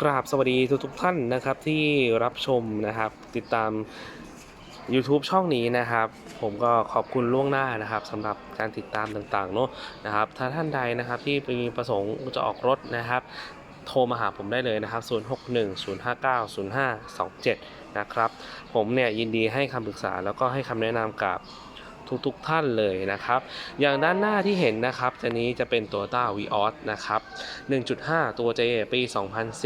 กราบสวัสดีทุกทุกท่านนะครับที่รับชมนะครับ ติดตาม YouTube ช่องนี้นะครับ ผมก็ขอบคุณล่วงหน้านะครับสำหรับการติดตามต่างๆเนาะนะครับถ้าท่านใดนะครับที่มีประสงค์จะออกรถนะครับ โทรมาหาผมได้เลยนะครับ 0610590527 นะครับ ผมเนี่ยยินดีให้คำปรึกษาแล้วก็ให้คำแนะนำกับ ทุกๆท่านเลยนะครับ อย่างด้านหน้าที่เห็นนะครับจะนี้จะเป็นตัวต้า v ีออสนะครับ 1.5 ตัว J ปี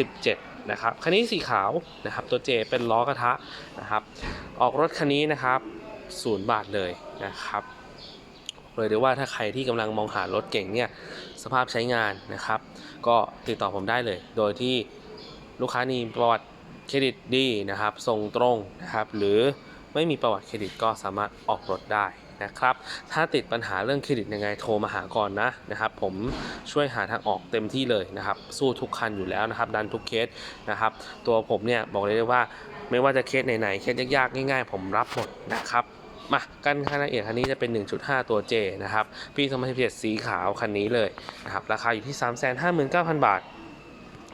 2017 นะครับ คันนี้สีขาวนะครับ ตัว J เป็นล้อกระทะนะครับ ออกรถคันนี้นะครับศูนย์บาทเลยนะครับเลยได้ว่าถ้าใครที่กำลังมองหารถเก่งเนี่ยสภาพใช้งานนะครับ ก็ติดต่อผมได้เลย โดยที่ลูกค้ามีประวัติเครดิตดีนะครับส่งตรงนะครับ หรือไม่มีประวัติเครดิตก็สามารถออกรถได้ นะครับ ถ้าติดปัญหาเรื่องเครดิตยังไงโทรมาหาก่อนนะนะครับ ผมช่วยหาทางออกเต็มที่เลยนะครับ สู้ทุกคันอยู่แล้วนะครับ ดันทุกเคสนะครับ ตัวผมเนี่ยบอกเลยว่าไม่ว่าจะเคสไหนๆเคสยากๆง่ายๆ ผมรับหมดนะครับมากันคันละเอียดคันนี้จะเป็น 1.5 ตัว J นะครับ ปี2017สีขาวคันนี้เลยนะครับ ราคาอยู่ที่ 359,000 บาท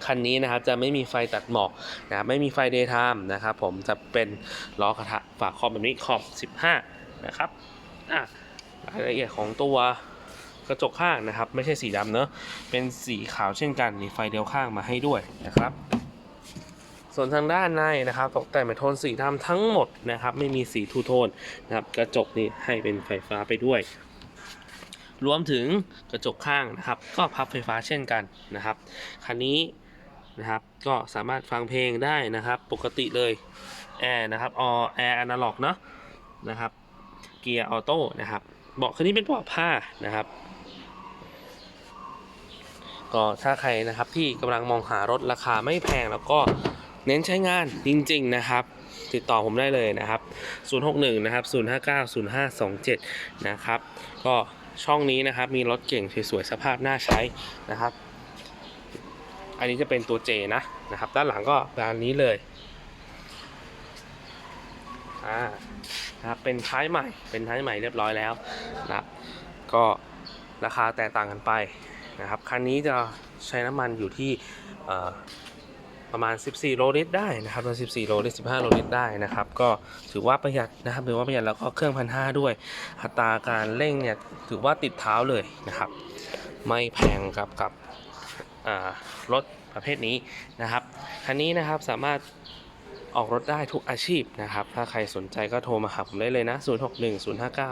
คันนี้นะครับจะไม่มีไฟตัดหมอกนะครับไม่มีไฟ daytime นะครับผมจะเป็นล้อกระทะฝาครอบแบบนี้ขอบ 15 นะครับ อะรายละเอียดของตัวกระจกข้างนะครับ ไม่ใช่สีดำเนอะเป็นสีขาวเช่นกันมีไฟเดียวข้างมาให้ด้วยนะครับ ส่วนทางด้านในนะครับตกแต่งเป็นโทนสีดำทั้งหมดนะครับ ไม่มีสีทูโทนนะครับ กระจกนี่ให้เป็นไฟฟ้าไปด้วย รวมถึงกระจกข้างนะครับ ก็พับไฟฟ้าเช่นกันนะครับคันนี้นะครับก็สามารถฟังเพลงได้นะครับ ปกติเลยแอร์นะครับออแอร์อนาล็อกเนาะนะครับ เกียร์ออโต้นะครับ เบาะคันนี้เป็นเบาะผ้านะครับ ก็ถ้าใครนะครับที่กำลังมองหารถราคาไม่แพงแล้วก็เน้นใช้งานจริง ๆ นะครับ ติดต่อผมได้เลยนะครับ 061 นะครับ 059 0527 นะครับ ก็ช่องนี้นะครับมีรถเก่งสวยๆสภาพน่าใช้นะครับ อันนี้จะเป็นตัว J นะนะครับ ด้านหลังก็แบบนี้เลยอ่า นะครับเป็นท้ายใหม่ เป็นท้ายใหม่เรียบร้อยแล้วนะก็ราคาแตกต่างกันไปนะครับคันนี้จะใช้น้ำมันอยู่ที่ประมาณ 14 โลลิตรได้นะครับประมาณ14 โลลิตร 15 โลลิตรได้นะครับ ก็ถือว่าประหยัดนะครับถือว่าประหยัดแล้วก็เครื่องพันห้าด้วย อัตราการเร่งเนี่ยถือว่าติดเท้าเลยนะครับ ไม่แพงกับกับรถประเภทนี้นะครับ คันนี้นะครับสามารถ ออกรถได้ทุกอาชีพนะครับ ถ้าใครสนใจก็โทรมาหาผมได้เลยนะ 061 059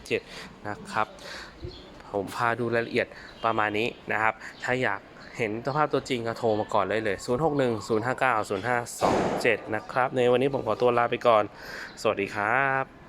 0527 นะครับ ผมพาดูรายละเอียดประมาณนี้นะครับ ถ้าอยากเห็นสภาพตัวจริงก็โทรมาก่อนเลยเลย 061 059 0527 นะครับ ในวันนี้ผมขอตัวลาไปก่อน สวัสดีครับ